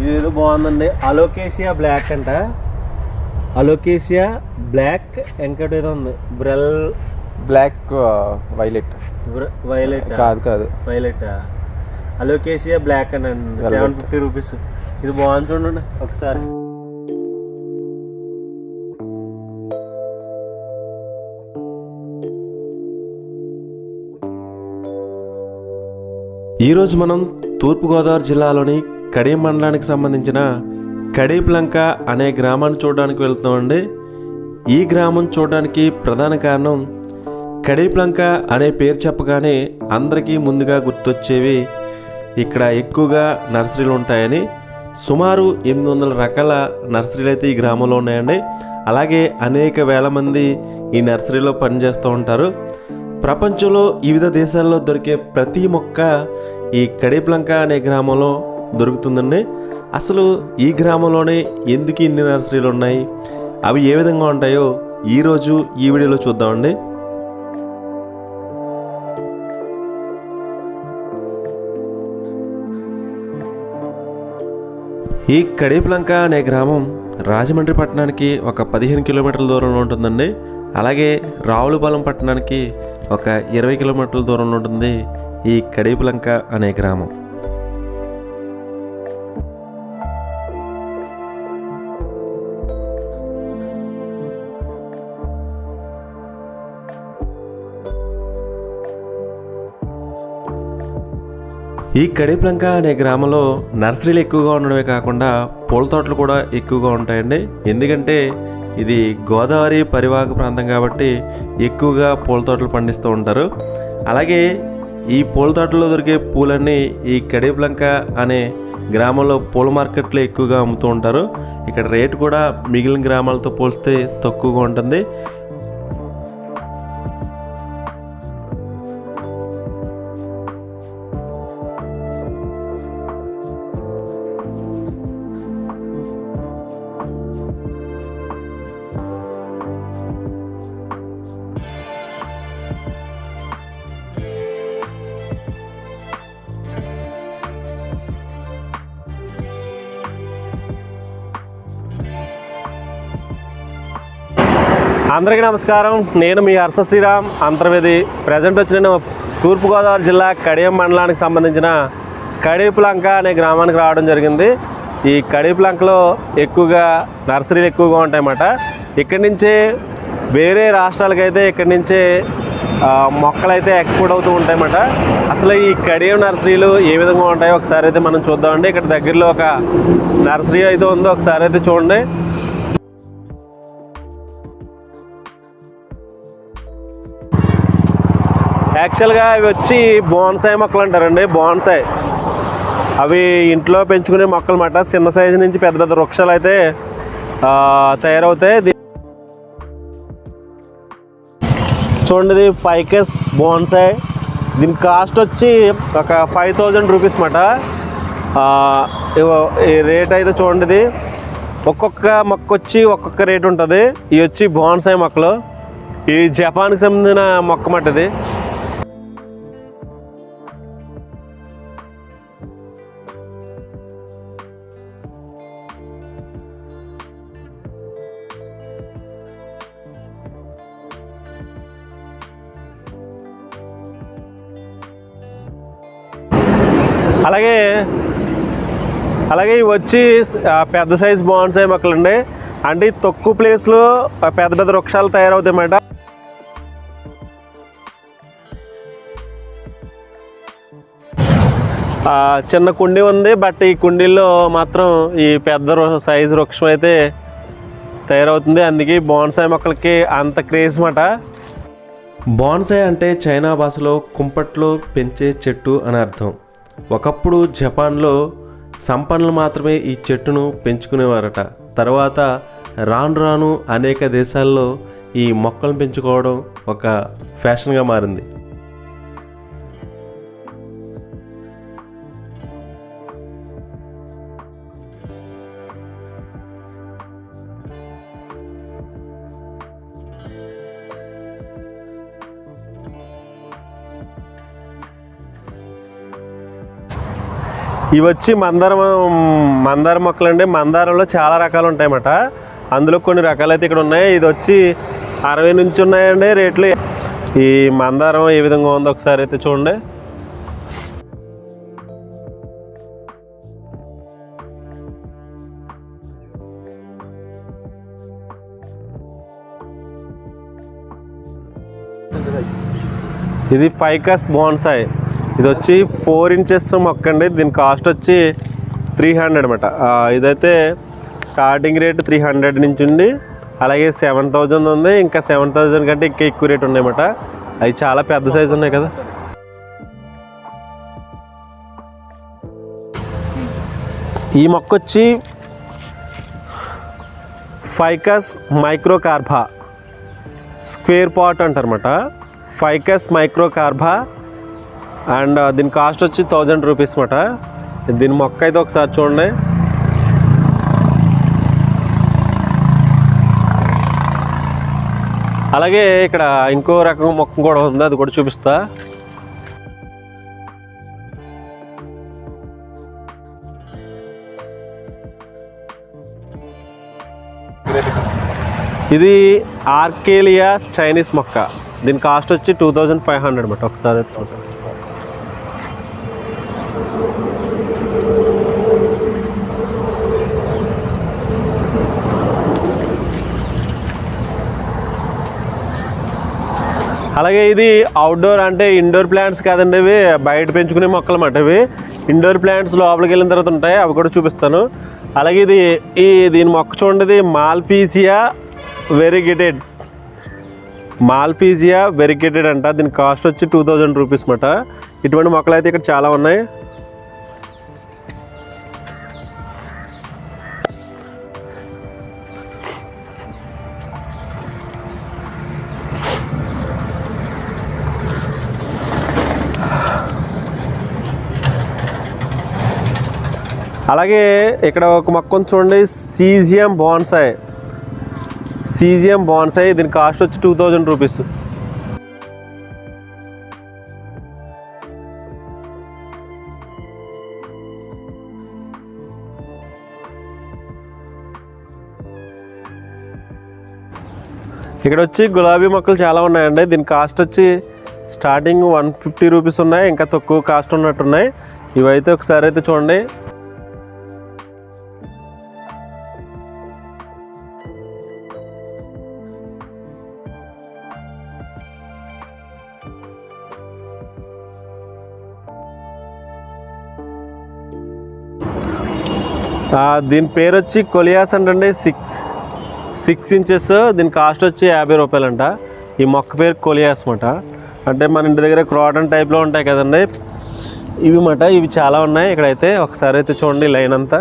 ఇదేదో బాగుందండి. అలోకేషియా బ్లాక్ అంట. అలోకేషియా బ్లాక్ ఇంకోటి ఏదో ఉంది. బ్రెల్ బ్లాక్ వైలెట్. వైలెట్ కాదు కాదు. వైలెట్ అలోకేషియా బ్లాక్ అండి. Seven fifty rupees. ఇది బాగుంది చూడండి. ఒకసారి. ఈరోజు మనం తూర్పుగోదావరి జిల్లాలోని కడే మండలానికి సంబంధించిన కడీప్లంక అనే గ్రామాన్ని చూడడానికి వెళ్తామండి ఈ గ్రామం చూడడానికి ప్రధాన కారణం కడీప్లంక అనే పేరు చెప్పగానే అందరికీ ముందుగా గుర్తొచ్చేవి ఇక్కడ ఎక్కువగా నర్సరీలు ఉంటాయని. సుమారు ఎనిమిది వందల రకాల నర్సరీలు అయితే ఈ గ్రామంలో ఉన్నాయండి. అలాగే అనేక వేల మంది ఈ నర్సరీలో పనిచేస్తూ ఉంటారు. ప్రపంచంలో వివిధ దేశాల్లో దొరికే ప్రతి మొక్క ఈ కడేప్లంక అనే గ్రామంలో దొరుకుతుందండి. అసలు ఈ గ్రామంలోనే ఎందుకు ఇన్ని నర్సరీలు ఉన్నాయి? అవి ఏ విధంగా ఉంటాయో ఈరోజు ఈ వీడియోలో చూద్దామండి. ఈ కడేప్లంక అనే గ్రామం రాజమండ్రి పట్టణానికి ఒక పదిహేను కిలోమీటర్ల దూరంలో ఉంటుందండి. అలాగే రావులపాలెం పట్టణానికి ఒక ఇరవై కిలోమీటర్ల దూరంలో ఉంటుంది ఈ కడేపులంక అనే గ్రామం. ఈ కడేపులంక అనే గ్రామంలో నర్సరీలు ఎక్కువగా ఉండడమే కాకుండా పూల తోటలు కూడా ఎక్కువగా ఉంటాయండి. ఎందుకంటే ఇది గోదావరి పరివాహక ప్రాంతం కాబట్టి ఎక్కువగా పూల తోటలు పండిస్తూ ఉంటారు. అలాగే ఈ పూల తోటలో దొరికే పూలన్నీ ఈ కడీప్లంక అనే గ్రామంలో పూల మార్కెట్లో ఎక్కువగా అమ్ముతూ ఉంటారు. ఇక్కడ రేటు కూడా మిగిలిన గ్రామాలతో పోలిస్తే తక్కువగా ఉంటుంది. అందరికీ నమస్కారం. నేను మీ హర్ష శ్రీరామ్. అంతర్వేది ప్రజెంట్ వచ్చి నేను తూర్పుగోదావరి జిల్లా కడియం మండలానికి సంబంధించిన కడీపులంక అనే గ్రామానికి రావడం జరిగింది. ఈ కడీపులంకలో ఎక్కువగా నర్సరీలు ఎక్కువగా ఉంటాయన్నమాట. ఇక్కడి నుంచే వేరే రాష్ట్రాలకైతే ఇక్కడి నుంచే మొక్కలు అయితే ఎక్స్పోర్ట్ అవుతూ ఉంటాయన్నమాట. అసలు ఈ కడియం నర్సరీలు ఏ విధంగా ఉంటాయో ఒకసారి అయితే మనం చూద్దామండి. ఇక్కడ దగ్గరలో ఒక నర్సరీ అయితే ఉందో ఒకసారి అయితే చూడండి. యాక్చువల్గా అవి వచ్చి బోన్సాయి మొక్కలు అంటారండి బోన్సాయి. అవి ఇంట్లో పెంచుకునే మొక్కలు మాట చిన్న సైజు నుంచి పెద్ద పెద్ద వృక్షాలు అయితే తయారవుతాయి. దీ- చూడండి ఇది బోన్సాయి. దీని కాస్ట్ వచ్చి ఒక ఫైవ్ థౌజండ్ రూపీస్ మాట ఈ రేట్ అయితే చూడండి ఒక్కొక్క మొక్క వచ్చి ఒక్కొక్క రేట్ ఉంటుంది. ఇవి వచ్చి బోన్సాయి మొక్కలు. ఈ జపాన్కి సంబంధించిన మొక్క మట్టది వచ్చి పెద్ద సైజ్ బాన్సాయి మొక్కలు అండి అంటే తక్కువ ప్లేస్లో పెద్ద పెద్ద వృక్షాలు తయారవుతాయి అన్నమాట చిన్న కుండీ ఉంది బట్ ఈ కుండీల్లో మాత్రం ఈ పెద్ద సైజు వృక్షం అయితే తయారవుతుంది. అందుకే బోన్సాయి మొక్కలకి అంత క్రేజ్ మాట. బోన్సాయి అంటే చైనా భాషలో కుంపట్లో పెంచే చెట్టు అని అర్థం. ఒకప్పుడు జపాన్లో సంపన్నులు మాత్రమే ఈ చెట్టును పెంచుకునేవారట. తర్వాత రాను రాను అనేక దేశాల్లో ఈ మొక్కలను పెంచుకోవడం ఒక ఫ్యాషన్గా మారింది. ఇవి వచ్చి మందారం మందార మొక్కలు అండి మందారంలో చాలా రకాలు ఉంటాయన్నమాట. అందులో కొన్ని రకాలు అయితే ఇక్కడ ఉన్నాయి. ఇది వచ్చి అరవై నుంచి ఉన్నాయండి రేట్లు. ఈ మందారం ఏ విధంగా ఉందో ఒకసారి అయితే చూడండి. ఇది ఫైకస్ బోన్సాయ్. ఇది వచ్చి ఫోర్ ఇంచెస్ మొక్క అండి దీని కాస్ట్ వచ్చి త్రీ హండ్రెడ్ అనమాట ఇదైతే స్టార్టింగ్ రేట్ త్రీ హండ్రెడ్ నుంచి ఉంది. అలాగే సెవెన్ థౌజండ్ ఉంది. ఇంకా సెవెన్ థౌజండ్ కంటే ఇంకా ఎక్కువ రేట్ ఉన్నాయన్నమాట అవి చాలా పెద్ద సైజు ఉన్నాయి కదా. ఈ మొక్క వచ్చి ఫైకస్ మైక్రోకార్బా స్క్వేర్ పాట్ అంటారన్నమాట. ఫైకస్ మైక్రోకార్బా అండ్ దీని కాస్ట్ వచ్చి థౌజండ్ రూపీస్ మాట. దీని మొక్క అయితే ఒకసారి చూడండి. అలాగే ఇక్కడ ఇంకో రకం మొక్క కూడా ఉంది అది కూడా చూపిస్తా. ఇది ఆర్కేలియా చైనీస్ మొక్క. దీని కాస్ట్ వచ్చి టూ థౌజండ్ ఫైవ్ హండ్రెడ్ మాట. ఒకసారి అలాగే ఇది అవుట్డోర్ అంటే ఇండోర్ ప్లాంట్స్ కాదండి ఇవి. బయట పెంచుకునే మొక్కలు అన్నమాట ఇవి. ఇండోర్ ప్లాంట్స్ లోపలికి వెళ్ళిన తర్వాత ఉంటాయి. అవి కూడా చూపిస్తాను. అలాగే ఇది ఈ దీని మొక్క చూడండి మాల్పీసియా వెరిగేటెడ్ మాల్పీజియా వెరిగేటెడ్ అంట. దీని కాస్ట్ వచ్చి టూ థౌజండ్ రూపీస్ అన్నమాట. ఇటువంటి మొక్కలు అయితే ఇక్కడ చాలా ఉన్నాయి. అలాగే ఇక్కడ ఒక మొక్కను చూడండి సీజియం బాన్సాయ్ సీజియం బాన్సాయ్ దీని కాస్ట్ వచ్చి టూ థౌజండ్ రూపీస్ ఇక్కడ వచ్చి గులాబీ మొక్కలు చాలా ఉన్నాయండి. దీని కాస్ట్ వచ్చి స్టార్టింగ్ వన్ ఫిఫ్టీ రూపీస్ ఉన్నాయి ఇంకా తక్కువ కాస్ట్ ఉన్నట్టున్నాయి. ఇవైతే ఒకసారి అయితే చూడండి దీని పేరు వచ్చి కొలియాస్ అంటండి సిక్స్. సిక్స్ ఇంచెస్ దీని కాస్ట్ వచ్చి యాభై రూపాయలంట. ఈ మొక్క పేరు కొలియాస్ మాట. అంటే మన ఇంటి దగ్గర క్రాటన్ టైప్లో ఉంటాయి కదండి. ఇవి మాట ఇవి చాలా ఉన్నాయి. ఇక్కడైతే ఒకసారి అయితే చూడండి లైన్ అంతా.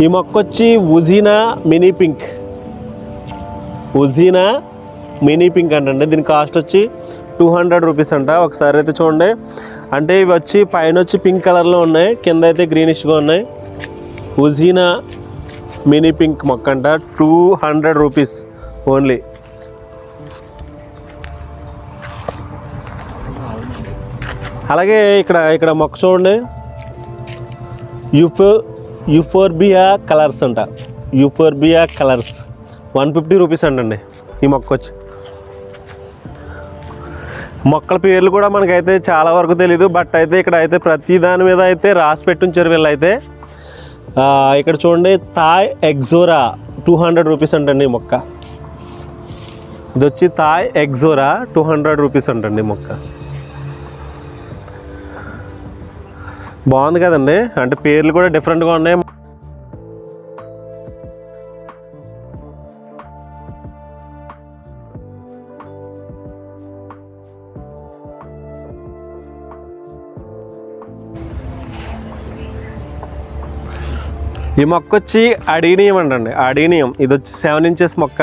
ఈ మొక్క వచ్చి eugenia mini pink. Eugenia mini pink అంటండి దీని కాస్ట్ వచ్చి టూ హండ్రెడ్ రూపీస్ అంట. ఒకసారి అయితే చూడండి. అంటే ఇవి వచ్చి పైన వచ్చి పింక్ కలర్లో ఉన్నాయి. కింద అయితే గ్రీనిష్గా ఉన్నాయి. ఉజీనా మినీ పింక్ మొక్క అంట. Two hundred rupees only. అలాగే ఇక్కడ ఇక్కడ మొక్క చూడండి. యూపో యుఫోర్బియా కలర్స్ అంట. Euphorbia colours. One fifty rupees అంటండి ఈ మొక్క వచ్చి మొక్కల పేర్లు కూడా మనకైతే చాలా వరకు తెలీదు బట్ అయితే ఇక్కడ అయితే ప్రతి దాని మీద అయితే రాసి పెట్టుంచారు వీళ్ళైతే. అయితే ఇక్కడ చూడండి Thai ixora two hundred rupees అంటండి ఈ మొక్క. ఇది వచ్చి Thai ixora two hundred rupees అంటండి మొక్క. బాగుంది కదండి? అంటే పేర్లు కూడా డిఫరెంట్గా ఉన్నాయి ఈ మొక్క వచ్చి అడీనియం అండి అడీనియం. ఇది వచ్చి సెవెన్ ఇంచెస్ మొక్క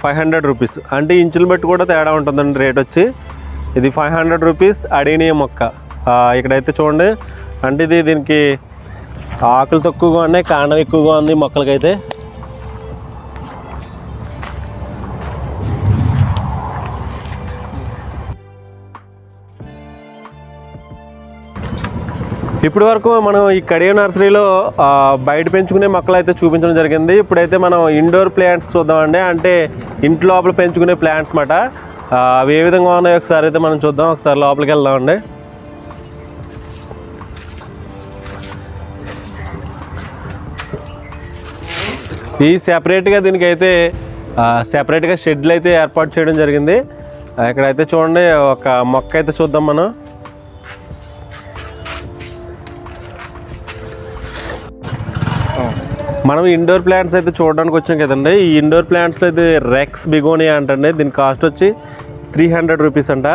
ఫైవ్ హండ్రెడ్ రూపీస్ అంటే ఇంచులు బట్టి కూడా తేడా ఉంటుందండి రేట్ వచ్చి. ఇది ఫైవ్ హండ్రెడ్ రూపీస్ అడీనియం మొక్క. ఇక్కడైతే చూడండి. అంటే ఇది దీనికి ఆకులు తక్కువగా ఉన్నాయి కాండం ఎక్కువగా ఉంది మొక్కలకైతే. ఇప్పటి వరకు మనం ఈ కడియ నర్సరీలో బయట పెంచుకునే మొక్కలు అయితే చూపించడం జరిగింది. ఇప్పుడైతే మనం ఇండోర్ ప్లాంట్స్ చూద్దామండి. అంటే ఇంటి లోపల పెంచుకునే ప్లాంట్స్ మాట. అవి ఏ విధంగా ఉన్నాయో ఒకసారి అయితే మనం చూద్దాం. ఒకసారి లోపలికి వెళ్దామండి. ఈ సెపరేట్గా దీనికైతే సెపరేట్గా షెడ్లు అయితే ఏర్పాటు చేయడం జరిగింది. ఇక్కడైతే చూడండి ఒక మొక్క అయితే చూద్దాం మనం. మనం ఇండోర్ ప్లాంట్స్ అయితే చూడడానికి వచ్చాం కదండి. ఈ ఇండోర్ ప్లాంట్స్లో అయితే రెక్స్ బిగోనియా అంటండి. దీని కాస్ట్ వచ్చి త్రీ హండ్రెడ్ రూపీస్ అంట.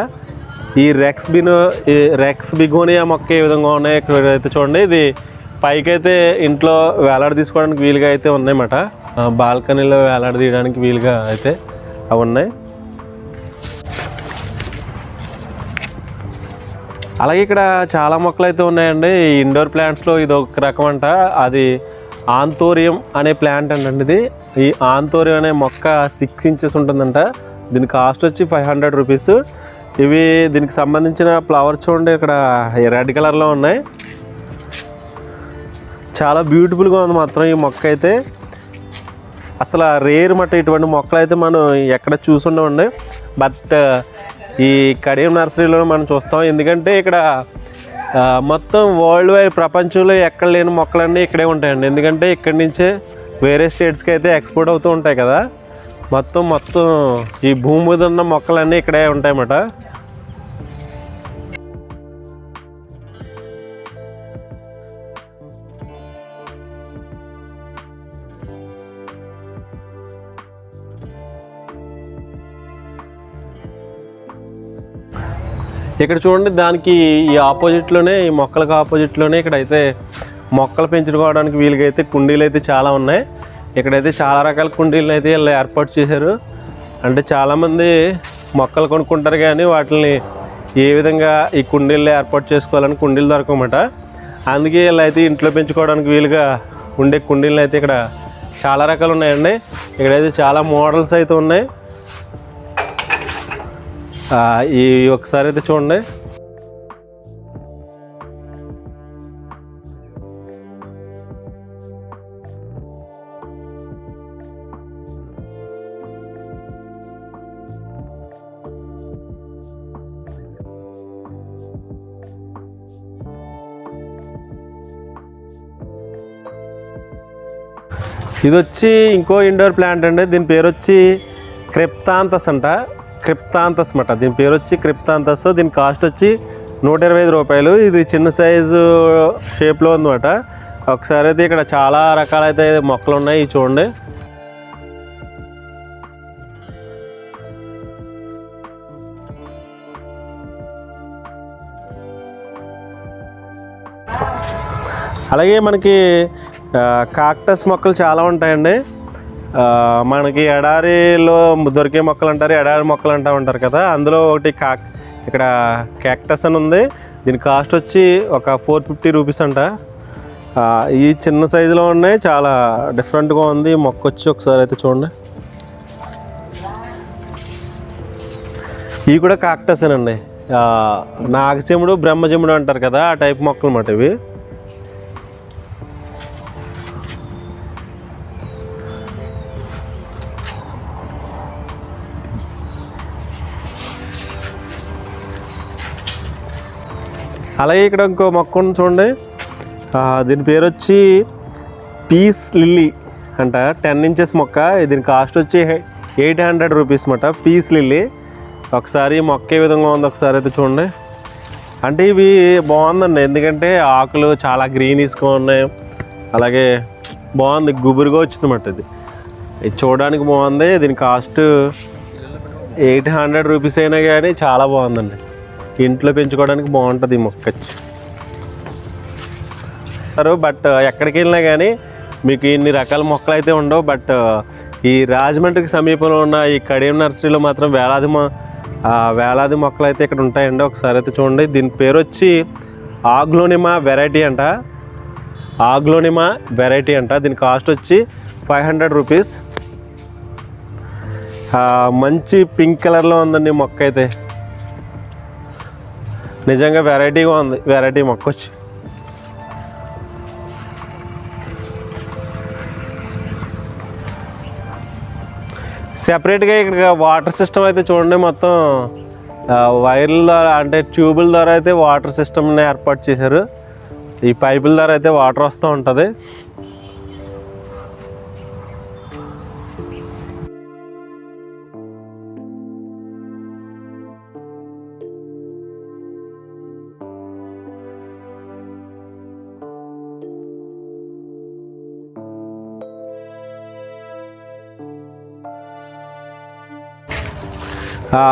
ఈ రెక్స్ బినో ఈ రెక్స్ బిగోనియా మొక్క ఏ విధంగా ఉన్నాయి ఇక్కడ అయితే చూడండి. ఇది పైకైతే ఇంట్లో వేలాడ తీసుకోవడానికి వీలుగా అయితే ఉన్నాయన్నమాట. బాల్కనీలో వేలాడ తీయడానికి వీలుగా అయితే అవి ఉన్నాయి. అలాగే ఇక్కడ చాలా మొక్కలు అయితే ఉన్నాయండి. ఈ ఇండోర్ ప్లాంట్స్లో ఇది ఒక రకం అంట. అది ఆంతోరియం అనే ప్లాంట్ అంటండి ఇది. ఈ ఆంతోరియం అనే మొక్క సిక్స్ ఇంచెస్ ఉంటుందంట. దీని కాస్ట్ వచ్చి ఫైవ్ హండ్రెడ్ రూపీస్ ఇవి దీనికి సంబంధించిన ఫ్లవర్స్ చూడండి ఇక్కడ రెడ్ కలర్లో ఉన్నాయి. చాలా బ్యూటిఫుల్గా ఉంది మాత్రం ఈ మొక్క అయితే. అసలు రేర్ మట్ట ఇటువంటి మొక్కలు అయితే మనం ఎక్కడ చూసుండమండి బట్ ఈ కడియం నర్సరీలో మనం చూస్తాం. ఎందుకంటే ఇక్కడ మొత్తం వరల్డ్ వైడ్ ప్రపంచంలో ఎక్కడ లేని మొక్కలన్నీ ఇక్కడే ఉంటాయండి. ఎందుకంటే ఇక్కడి నుంచే వేరే స్టేట్స్కి అయితే ఎక్స్పోర్ట్ అవుతూ ఉంటాయి కదా. మొత్తం మొత్తం ఈ భూమి మీద ఉన్న మొక్కలన్నీ ఇక్కడే ఉంటాయన్నమాట. ఇక్కడ చూడండి దానికి ఈ ఆపోజిట్లోనే ఈ మొక్కలకు ఆపోజిట్లోనే ఇక్కడైతే మొక్కలు పెంచుకోవడానికి వీలుగా అయితే కుండీలు అయితే చాలా ఉన్నాయి. ఇక్కడైతే చాలా రకాల కుండీలు అయితే వీళ్ళు ఏర్పాటు చేశారు. అంటే చాలామంది మొక్కలు కొనుక్కుంటారు కానీ వాటిని ఏ విధంగా ఈ కుండీల్లో ఏర్పాటు చేసుకోవాలని కుండీలు దొరకమాట అందుకే వీళ్ళు అయితే ఇంట్లో పెంచుకోవడానికి వీలుగా ఉండే కుండీలు అయితే ఇక్కడ చాలా రకాలు ఉన్నాయండి. ఇక్కడైతే చాలా మోడల్స్ అయితే ఉన్నాయి. ఈ ఒకసారి అయితే చూడండి. ఇది వచ్చి ఇంకో ఇండోర్ ప్లాంట్ అండి. దీని పేరు వచ్చి క్రిప్తాంతస్ అంట. క్రిప్తాంతస్ మట దీని పేరు వచ్చి క్రిప్తాంతస్ దీని కాస్ట్ వచ్చి నూట ఇరవై ఐదు రూపాయలు. ఇది చిన్న సైజు షేప్లో ఉందన్నమాట. ఒకసారి అయితే ఇక్కడ చాలా రకాలైతే మొక్కలు ఉన్నాయి చూడండి. అలాగే మనకి కాక్టస్ మొక్కలు చాలా ఉంటాయండి. మనకి ఎడారిలో దొరికే మొక్కలు అంటారు ఎడారి మొక్కలు అంటూ ఉంటారు కదా అందులో ఒకటి కాక్ ఇక్కడ క్యాక్టస్ అని ఉంది. దీని కాస్ట్ వచ్చి ఒక ఫోర్ ఫిఫ్టీ రూపీస్ అంట. ఈ చిన్న సైజులో ఉన్నాయి చాలా డిఫరెంట్గా ఉంది. మొక్క వచ్చి ఒకసారి అయితే చూడండి. ఇవి కూడా కాక్టస్ అండి నాగచెముడు బ్రహ్మజముడు అంటారు కదా ఆ టైప్ మొక్కలు అన్నమాట ఇవి. అలాగే ఇక్కడ ఇంకో మొక్క ఉంది చూడండి. దీని పేరు వచ్చి పీస్ లిల్లీ అంట. టెన్ ఇంచెస్ మొక్క. దీని కాస్ట్ వచ్చి ఎయిట్ హండ్రెడ్ రూపీస్ అన్నమాట పీస్ లిల్లీ. ఒకసారి మొక్క ఏ విధంగా ఉంది ఒకసారి అయితే చూడండి. అంటే ఇవి బాగుందండి. ఎందుకంటే ఆకులు చాలా గ్రీనీస్గా ఉన్నాయి. అలాగే బాగుంది. గుబురుగా వచ్చింది అన్నమాట ఇది. ఇది చూడడానికి బాగుంది. దీని కాస్ట్ ఎయిట్ హండ్రెడ్ రూపీస్ అయినా కానీ చాలా బాగుందండి. ఇంట్లో పెంచుకోవడానికి బాగుంటుంది ఈ మొక్క బట్ ఎక్కడికి వెళ్ళినా కానీ మీకు ఇన్ని రకాల మొక్కలు అయితే ఉండవు. బట్ ఈ రాజమండ్రికి సమీపంలో ఉన్న ఈ కడియం నర్సరీలో మాత్రం వేలాది వేలాది మొక్కలు అయితే ఇక్కడ ఉంటాయండి. ఒకసారి అయితే చూడండి. దీని పేరు వచ్చి ఆగ్లోనిమా వెరైటీ అంట. ఆగ్లోనిమా వెరైటీ అంట. దీని కాస్ట్ వచ్చి ఫైవ్ హండ్రెడ్ రూపీస్. మంచి పింక్ కలర్లో ఉందండి మొక్క అయితే. నిజంగా వెరైటీగా ఉంది. వెరైటీ మొక్క వచ్చి సెపరేట్గా ఇక్కడ వాటర్ సిస్టమ్ అయితే చూడండి మొత్తం వైర్ల ద్వారా అంటే ట్యూబుల ద్వారా అయితే వాటర్ సిస్టమ్ని ఏర్పాటు చేశారు. ఈ పైపుల ద్వారా అయితే వాటర్ వస్తూ ఉంటుంది.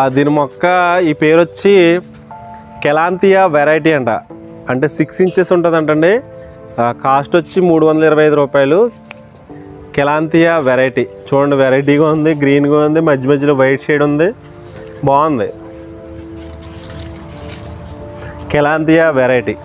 దీని మొక్క ఈ పేరు వచ్చి కెలాంతియా వెరైటీ అంట. అంటే సిక్స్ ఇంచెస్ ఉంటుందంటండి. కాస్ట్ వచ్చి మూడు వందల ఇరవై ఐదు రూపాయలు. Calathea variety. చూడండి వెరైటీగా ఉంది గ్రీన్గా ఉంది మధ్య మధ్యలో వైట్ షేడ్ ఉంది. బాగుంది. Calathea variety.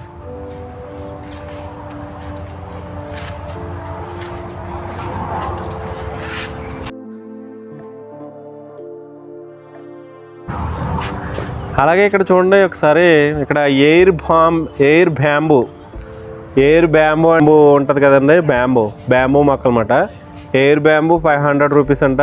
అలాగే ఇక్కడ చూడండి ఒకసారి ఇక్కడ ఎయిర్ బామ్ ఎయిర్ బ్యాంబూ. ఎయిర్ బ్యాంబూ అంబూ ఉంటుంది కదండి బ్యాంబూ. బ్యాంబూ మొక్క అనమాట air bamboo five hundred rupees అంట.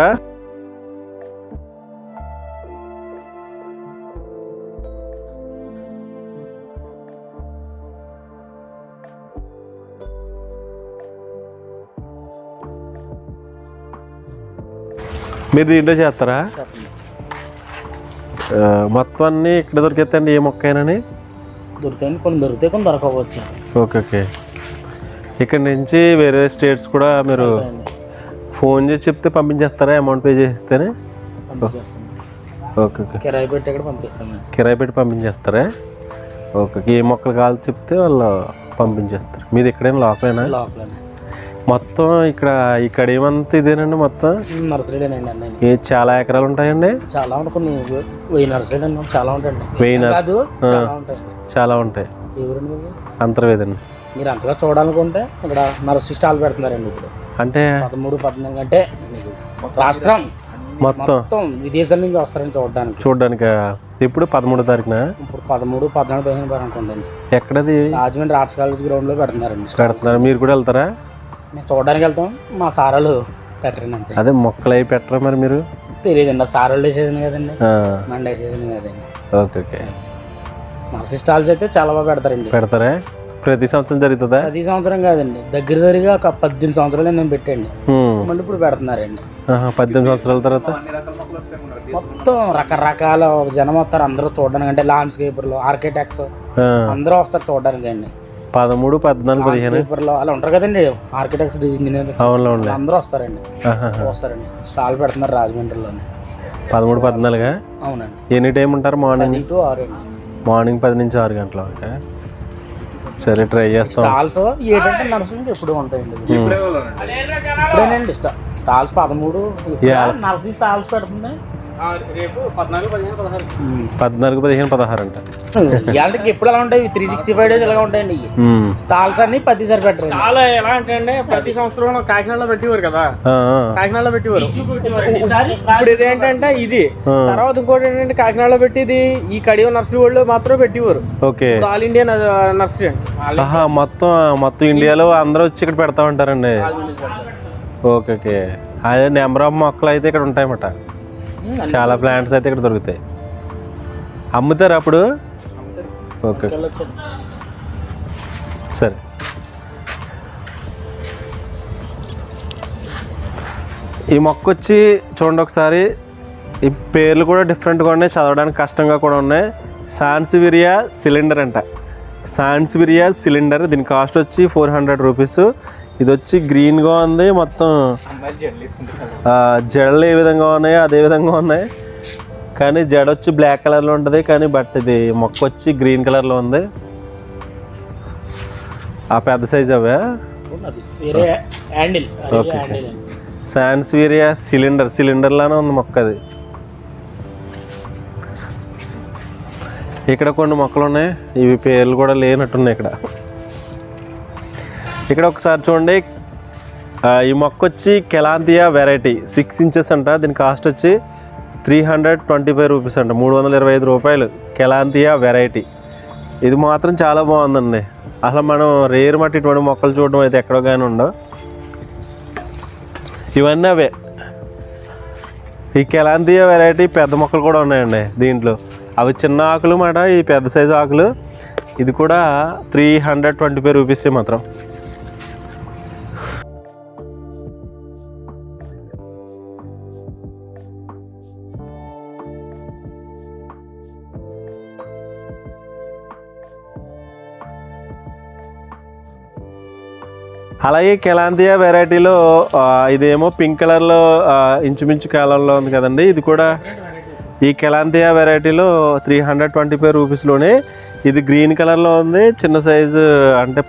మీరు దీంట్లో చేస్తారా? మొత్తం అన్నీ ఇక్కడ దొరికితే ఏ మొక్కైనని? దొరుకుతాయి కొన్ని దొరుకుతాయి కొన్ని దొరకవచ్చు. Okay okay. ఇక్కడ నుంచి వేరే స్టేట్స్ కూడా మీరు ఫోన్ చేసి చెప్తే పంపించేస్తారా? అమౌంట్ పే చేస్తేనే? Okay okay. కిరాయి పెట్టి ఇక్కడ పంపిస్తాం కిరాయి పెట్టి పంపించేస్తారా? ఓకే. ఏ మొక్కలు కావాలి చెప్తే వాళ్ళు పంపించేస్తారు. మీది ఎక్కడైనా లోకలేనా? లోపలనే మొత్తం ఇక్కడ ఇక్కడ ఏమంతా ఇదేనండి మొత్తం? నర్సరీలేనండి అన్నీ. ఏ చాలా ఎకరాలు ఉంటాయండి? చాలా ఉంటాయి కొన్ని వెయ్యి నర్సరీలు అన్నీ చాలా ఉంటాయండి. వెయ్యి నర్స్- కాదు చాలా ఉంటాయి. అంతర్వేదండి. మీరు అంతగా చూడాలనుకుంటే ఇక్కడ నర్సరీ స్టాల్ పెడుతున్నారండి ఇప్పుడు. అంటే? పదమూడు పద్నాలుగు అంటే రాష్ట్రం. మొత్తం? విదేశాల నుంచి వస్తారని చూడడానికి. చూడడానికి? ఎప్పుడు? పదమూడో తారీఖున? ఇప్పుడు పదమూడు పద్నాలుగు పదిహేను అనుకోండి ఎక్కడది? రాజమండ్రి ఆర్ట్స్ కాలేజ్ గ్రౌండ్లో పెడుతున్నారండి స్టాల్. పెడుతున్నారు. మీరు కూడా వెళ్తారా? మేము చూడడానికి వెళ్తాం. మా సారాలు పెట్టరండి అంతే. అదే మొక్కలు అవి పెట్టరా మరి మీరు? తెలియదండి ఆ సారాలు వేసేసాను కదండి. మండ వేసేసాను కదండి. Okay okay. నర్సరీ స్టాల్స్ అయితే చాలా బాగా పెడతారండి. పెడతారా? ప్రతి సంవత్సరం జరుగుతుందా? ప్రతి సంవత్సరం కాదండి. దగ్గర దగ్గరగా ఒక పద్దెనిమిది సంవత్సరాలు నేను పెట్టండి. మళ్ళీ ఇప్పుడు పెడుతున్నారండి. పద్దెనిమిది సంవత్సరాల తర్వాత? మొత్తం రకరకాల జనం వస్తారు. అందరూ చూడడానికి అంటే ల్యాండ్స్కేపర్లు ఆర్కిటెక్ట్స్ అందరూ వస్తారు చూడడానికి అండి పదమూడు పద్నాలుగు పదిహేను. అలా ఉంటారు కదండి. ఆర్కిటెక్ట్స్ ఇంజనీర్ అవునులో ఉండే అందరూ వస్తారండి. వస్తారండి. స్టాల్ పెడుతున్నారు రాజమండ్రిలోనే. పదమూడు పద్నాలుగా? అవునండి. ఎనీ టైం ఉంటారు మార్నింగ్? టు ఆరు మార్నింగ్ పది నుంచి ఆరు గంటల వరకు? సరే ట్రై చేస్తాం. స్టాల్స్ ఏంటంటే నర్సరీ ఎప్పుడు ఉంటాయండి. ఇప్పుడేనండి స్టా- స్టాల్స్ పదమూడు నర్సరీ స్టాల్స్ పెడుతుంది పద్నాలుగు పదిహేను పదహారు. అంట. ఇవాళకి ఎప్పుడు ఎలా ఉంటాయి? త్రీ సిక్స్టీ ఫైవ్ డేస్ ఎలా ఉంటాయండి. స్టాల్స్ అన్ని పదిసారి పెట్టరు. చాలా ఎలా అంటే అండి ప్రతి సంవత్సరం కాకినాడలో పెట్టేవారు కదా. కాకినాడలో పెట్టేవారు. ఇప్పుడు ఇదేంటంటే ఇది. ఆ. తర్వాత ఇంకోటి ఏంటంటే కాకినాడలో పెట్టేది ఈ కడియం నర్సరీ వాళ్ళు మాత్రమే పెట్టేవారు. ఓకే. ఆల్ ఇండియా నర్సరీ అండి. మొత్తం మొత్తం ఇండియాలో అందరూ వచ్చి ఇక్కడ పెడతా ఉంటారండి. Okay okay. అదే నెంబర్ ఆఫ్ మొక్కలు అయితే ఇక్కడ ఉంటాయన్నమాట. చాలా ప్లాంట్స్ అయితే ఇక్కడ దొరుకుతాయి. అమ్ముతారు అప్పుడు? ఓకే. సరే. ఈ మొక్క వచ్చి చూడండి ఒకసారి. ఈ పేర్లు కూడా డిఫరెంట్గా ఉన్నాయి చదవడానికి కష్టంగా కూడా ఉన్నాయి. సాన్సివిరియా సిలిండర్ అంట. సాన్సివిరియా సిలిండర్ దీని కాస్ట్ వచ్చి ఫోర్ హండ్రెడ్ రూపీస్ ఇది వచ్చి గ్రీన్గా ఉంది. మొత్తం జడలు ఏ విధంగా ఉన్నాయో? అదే విధంగా ఉన్నాయి. కానీ జడ వచ్చి బ్లాక్ కలర్లో ఉంటుంది. కానీ బట్ ఇది మొక్క వచ్చి గ్రీన్ కలర్లో ఉంది. ఆ పెద్ద సైజ్ అవే. ఓకే. సాన్స్వీరియా సిలిండర్ సిలిండర్ లానే ఉంది మొక్క అది. ఇక్కడ కొన్ని మొక్కలు ఉన్నాయి. ఇవి పేర్లు కూడా లేనట్టున్నాయి ఇక్కడ. ఇక్కడ ఒకసారి చూడండి. ఈ మొక్క వచ్చి కెలాంతియా వెరైటీ. సిక్స్ ఇంచెస్ అంట. దీని కాస్ట్ వచ్చి three hundred twenty five rupees అంట. మూడు వందల ఇరవై ఐదు రూపాయలు. Calathea variety. ఇది మాత్రం చాలా బాగుందండి. అసలు మనం రేరు మట్టి ఇటువంటి మొక్కలు చూడడం అయితే ఎక్కడో కానీ ఉండవు. ఇవన్నీ అవే. ఈ కెలాంతియా వెరైటీ పెద్ద మొక్కలు కూడా ఉన్నాయండి దీంట్లో. అవి చిన్న ఆకులు మాట ఈ పెద్ద సైజు ఆకులు. ఇది కూడా త్రీ హండ్రెడ్ ట్వంటీ ఫైవ్ రూపీసే మాత్రం. అలాగే కెలాంతియా వెరైటీలో ఇదేమో పింక్ కలర్లో ఇంచుమించు కాలంలో ఉంది కదండి. ఇది కూడా ఈ కెలాంతియా వెరైటీలో త్రీ హండ్రెడ్ ట్వంటీ ఫైవ్ రూపీస్లోనే. ఇది గ్రీన్ కలర్లో ఉంది. చిన్న సైజు అంటే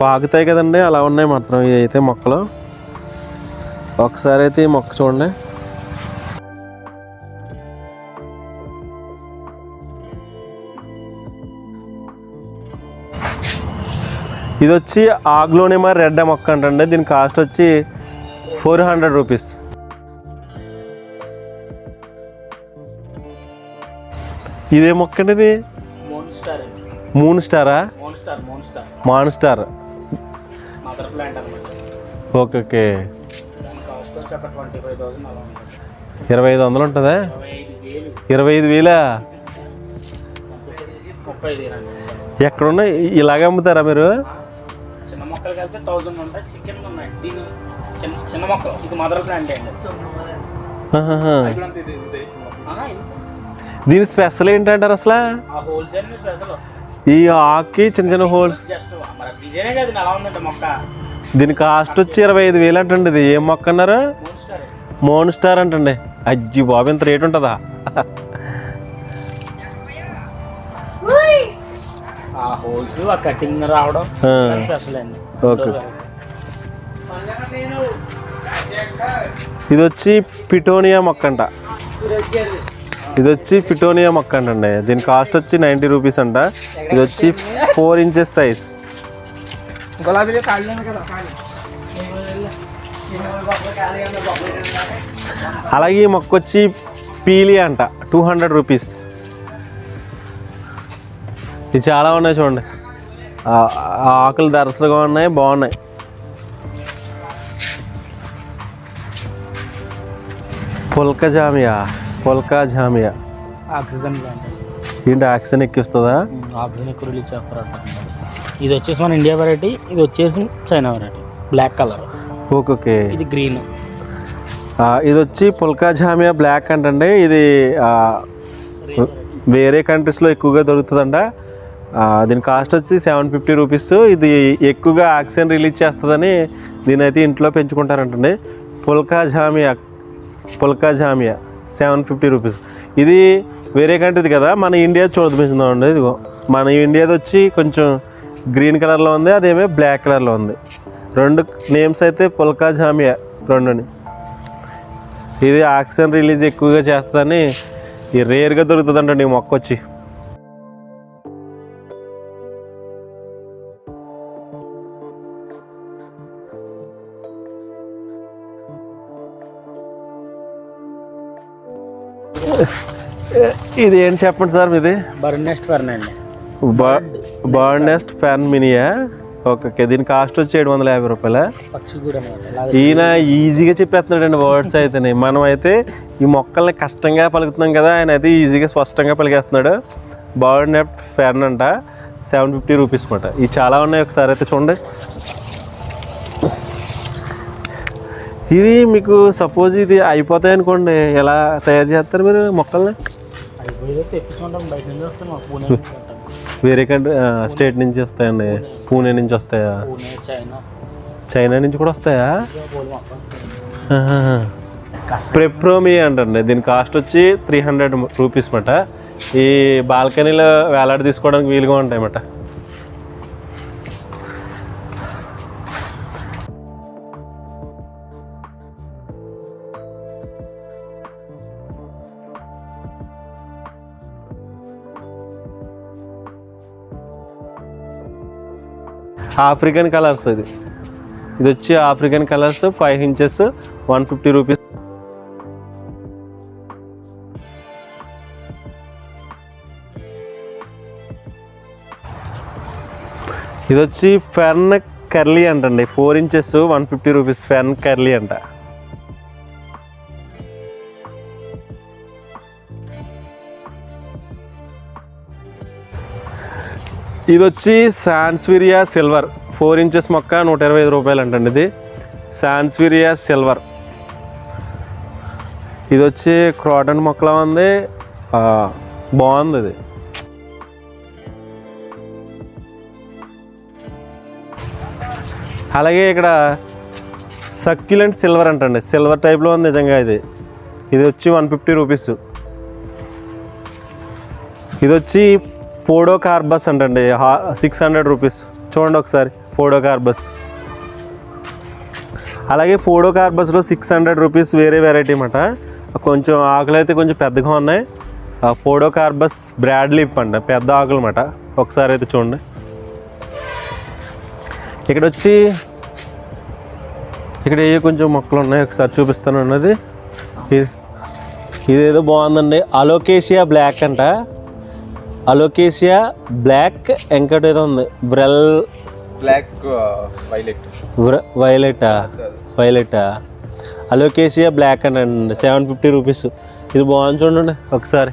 పాకుతాయి కదండి. అలా ఉన్నాయి మాత్రం ఇవి అయితే మొక్కలు. ఒకసారి అయితే ఈ మొక్క చూడండి. ఇది వచ్చి ఆగ్లోనిమా రెడ్ మొక్క అంటండి. దీని కాస్ట్ వచ్చి ఫోర్ హండ్రెడ్ రూపీస్. ఇదే మొక్క అండి. ఇది మోన్ స్టార్ మూన్ స్టారా ఓకే ఓకే. ఇరవై ఐదు వందలు ఉంటుందా? ఇరవై ఐదు వేలు. ఎక్కడున్నాయి? ఇలాగే అమ్ముతారా మీరు? మొక్కలు కలిపి థౌసండ్ ఉంటాయి. చికెన్ ఉన్నాయి. దీని చిన్న చిన్న మొక్కలు. ఇది మదర్ ప్లాంట్ అండి. దీని స్పెషల్ ఏంటంటారు అసలు? Wholesale special. ఈ ఆకుకి చిన్న చిన్న హోల్స్ జస్ట్ మరి డిజైనే కదా ఇది అలా ఉందంటే మొక్క. దీని కాస్ట్ వచ్చి ఇరవై ఐదు వేలు అంటండి ఇది ఏం మొక్క అన్నారు? మోన్ స్టార్ అంటండి. అజ్జి బాబు ఇంత రేట్ ఉంటుందా? ఆ హోల్స్ ఆ కటింగ్ రావడం. స్పెషల్ అండి. ఓకే. ఇది వచ్చి పిటోనియా మొక్క అంట ఇది వచ్చి పిటోనియా మొక్క అంటండి దీని కాస్ట్ వచ్చి నైంటీ రూపీస్ అంట. ఇది వచ్చి ఫోర్ ఇంచెస్ సైజ్. అలాగే ఈ మొక్క వచ్చి పీలి అంట టూ హండ్రెడ్ రూపీస్. ఇది చాలా ఉన్నాయి చూడండి. ఆకులు దరసగా ఉన్నాయి బాగున్నాయి. పుల్కా జామియా పుల్కా జామియా. ఆక్సిజన్ ఏంటి ఆక్సిజన్ ఎక్కిస్తుందా? ఆక్సిజన్ ఎక్కువ రిలీజ్ చేస్తారట ఇది వచ్చేసి మన ఇండియా వెరైటీ ఇది వచ్చేసి China variety black colour okay ఇది గ్రీన్ ఇది వచ్చి పుల్కా జామియా బ్లాక్ అంటండి. ఇది వేరే కంట్రీస్లో ఎక్కువగా దొరుకుతుందంట. దీని కాస్ట్ వచ్చి సెవెన్ ఫిఫ్టీ రూపీస్ ఇది ఎక్కువగా ఆక్సిజన్ రిలీజ్ చేస్తుందని దీని అయితే ఇంట్లో పెంచుకుంటారంటండి. పుల్కా జామియా పుల్కా జామియా సెవెన్ ఫిఫ్టీ రూపీస్ ఇది వేరే కంట్రీది కదా మన ఇండియా చూడదమిస్తుందండి ఇదిగో. మన ఇండియాది వచ్చి కొంచెం గ్రీన్ కలర్లో ఉంది అదేమే బ్లాక్ కలర్లో ఉంది. రెండు నేమ్స్ అయితే పుల్కా జామియా రెండుని. ఇది ఆక్సిజన్ రిలీజ్ ఎక్కువగా చేస్తుందని ఈ రేర్గా దొరుకుతుందంటండి ఈ మొక్క వచ్చి. ఇది ఏంటి చెప్పండి సార్ ఇది నెక్స్ట్ ఫెర్న్ అండి. బర్డ్ నెస్ట్ ఫ్యాన్ మినియా ఓకే దీని కాస్ట్ వచ్చి ఏడు వందల యాభై రూపాయల? ఈయన ఈజీగా చెప్పేస్తున్నాడండి వర్డ్స్ అయితేనే. మనం అయితే ఈ మొక్కల్ని కష్టంగా పలుకుతున్నాం కదా ఆయన అయితే ఈజీగా స్పష్టంగా పలికేస్తున్నాడు. బర్డ్ నెఫ్ట్ ఫ్యాన్ అంట సెవెన్ ఫిఫ్టీ రూపీస్ అనమాట ఇవి చాలా ఉన్నాయి ఒకసారి అయితే చూడండి. ఇది మీకు సపోజ్ ఇది అయిపోతాయి అనుకోండి ఎలా తయారు చేస్తారు మీరు మొక్కల్ని? వేరే కంట్రీ స్టేట్ నుంచి వస్తాయండి. పూణే నుంచి వస్తాయా? చైనా చైనా నుంచి కూడా వస్తాయా? ప్రెప్రోమి అంటండి. దీని కాస్ట్ వచ్చి త్రీ హండ్రెడ్ రూపీస్ మాట. ఈ బాల్కనీలో వేలాడ తీసుకోవడానికి వీలుగా ఉంటాయి ఆఫ్రికన్ కలర్స్ ఇది. ఇది వచ్చి African colours five inches one fifty rupees ఇది వచ్చి ఫెర్న్ కర్లీ అంటండి. Four inches one fifty rupees fern curly అంట. ఇది వచ్చి శాన్స్విరియా సిల్వర్. ఫోర్ ఇంచెస్ మొక్క నూట ఇరవై ఐదు రూపాయలు అంటండి ఇది. Sansevieria silver. ఇది వచ్చి క్రాటన్ మొక్కలా ఉంది. బాగుంది ఇది. అలాగే ఇక్కడ సక్యులెంట్ సిల్వర్ అంటండి. సిల్వర్ టైప్లో ఉంది నిజంగా ఇది. ఇది వచ్చి వన్ ఫిఫ్టీ రూపీస్. ఇది వచ్చి పోడో కార్బస్ అంటండి. సిక్స్ హండ్రెడ్ రూపీస్ చూడండి ఒకసారి ఫోడో కార్బస్. అలాగే ఫోడో కార్బస్లో సిక్స్ హండ్రెడ్ రూపీస్ వేరే వెరైటీ అన్నమాట. కొంచెం ఆకులు అయితే కొంచెం పెద్దగా ఉన్నాయి. ఫోడో కార్బస్ బ్రాడ్లీప్ అంట పెద్ద ఆకులు అన్నమాట. ఒకసారి అయితే చూడండి. ఇక్కడ వచ్చి ఇక్కడ ఏ కొంచెం మొక్కలు ఉన్నాయి? ఒకసారి చూపిస్తాను అన్నది. ఇది ఇదేదో బాగుందండి. అలోకేషియా బ్లాక్ అంట. అలోకేషియా బ్లాక్ ఇంకోటి ఏదో ఉంది. బ్రెల్ బ్లాక్ వైలెట్. వైలెటా? వైలెటా? అలోకేషియా బ్లాక్ అండి సెవెన్ ఫిఫ్టీ రూపీస్. ఇది బాగుంది చూడండి ఒకసారి.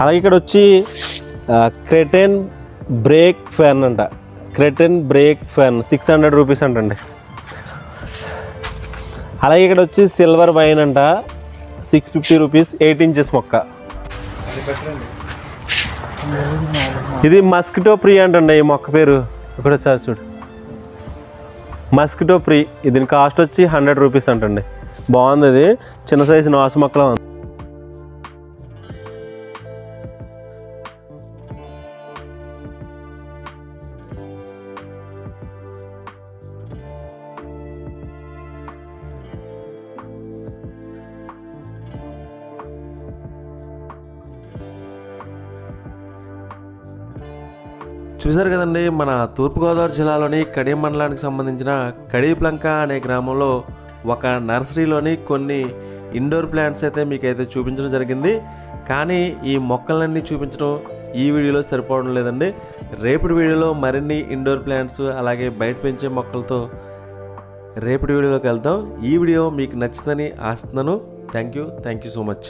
అలాగే ఇక్కడ వచ్చి క్రెటెన్ బ్రేక్ ఫ్యాన్ అంట. Cretan brake fern. Six hundred rupees అంటండి. అలాగే ఇక్కడ వచ్చి సిల్వర్ వైన్ అంట. Six fifty rupees eight inches మొక్క. ఇది మస్కిటో ప్రీ అంటండి ఈ మొక్క పేరు. ఇక్కడ సార్ చూడు. మస్కిటో ప్రీ. దీని కాస్ట్ వచ్చి హండ్రెడ్ రూపీస్ అంటండి. బాగుంది ఇది. చిన్న సైజు నాసు మొక్కలా ఉంది. చూశారు కదండి మన తూర్పుగోదావరి జిల్లాలోని కడియం మండలానికి సంబంధించిన కడియప్లంక అనే గ్రామంలో ఒక నర్సరీలోని కొన్ని ఇండోర్ ప్లాంట్స్ అయితే మీకైతే చూపించడం జరిగింది. కానీ ఈ మొక్కలన్నీ చూపించడం ఈ వీడియోలో సరిపోవడం లేదండి. రేపటి వీడియోలో మరిన్ని ఇండోర్ ప్లాంట్స్ అలాగే బయట పెంచే మొక్కలతో రేపటి వీడియోలోకి వెళ్దాం. ఈ వీడియో మీకు నచ్చిందని ఆస్తున్నాను thank you. Thank you so much.